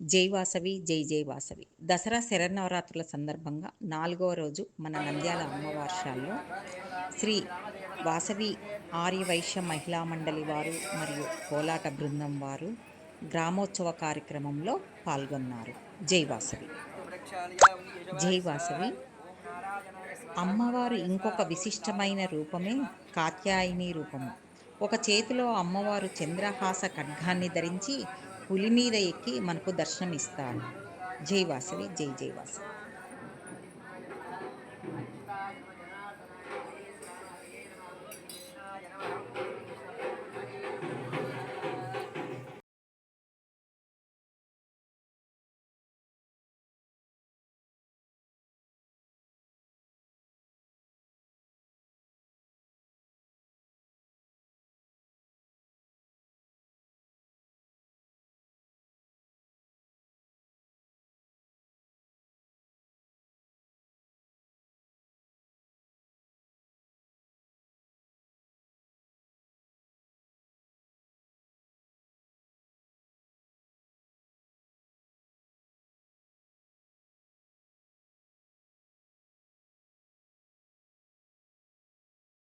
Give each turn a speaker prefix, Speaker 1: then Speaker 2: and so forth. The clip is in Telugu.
Speaker 1: జై వాసవి జై జై వాసవి. దసరా శరన్నవరాత్రుల సందర్భంగా నాలుగవ రోజు మన నంద్యాల అమ్మవార్షాల్లో శ్రీ వాసవి ఆర్యవైశ్య మహిళా మండలి వారు మరియు కోలాట బృందం వారు గ్రామోత్సవ కార్యక్రమంలో పాల్గొన్నారు. జై వాసవి. జై వాసవి. అమ్మవారు ఇంకొక విశిష్టమైన రూపమే కాత్యాయని రూపము. ఒక చేతిలో అమ్మవారు చంద్రహాస ఖడ్గాన్ని ధరించి పులి మీద ఎక్కి మనకు దర్శనం ఇస్తాను జై వాసవి జై జై వాసవి.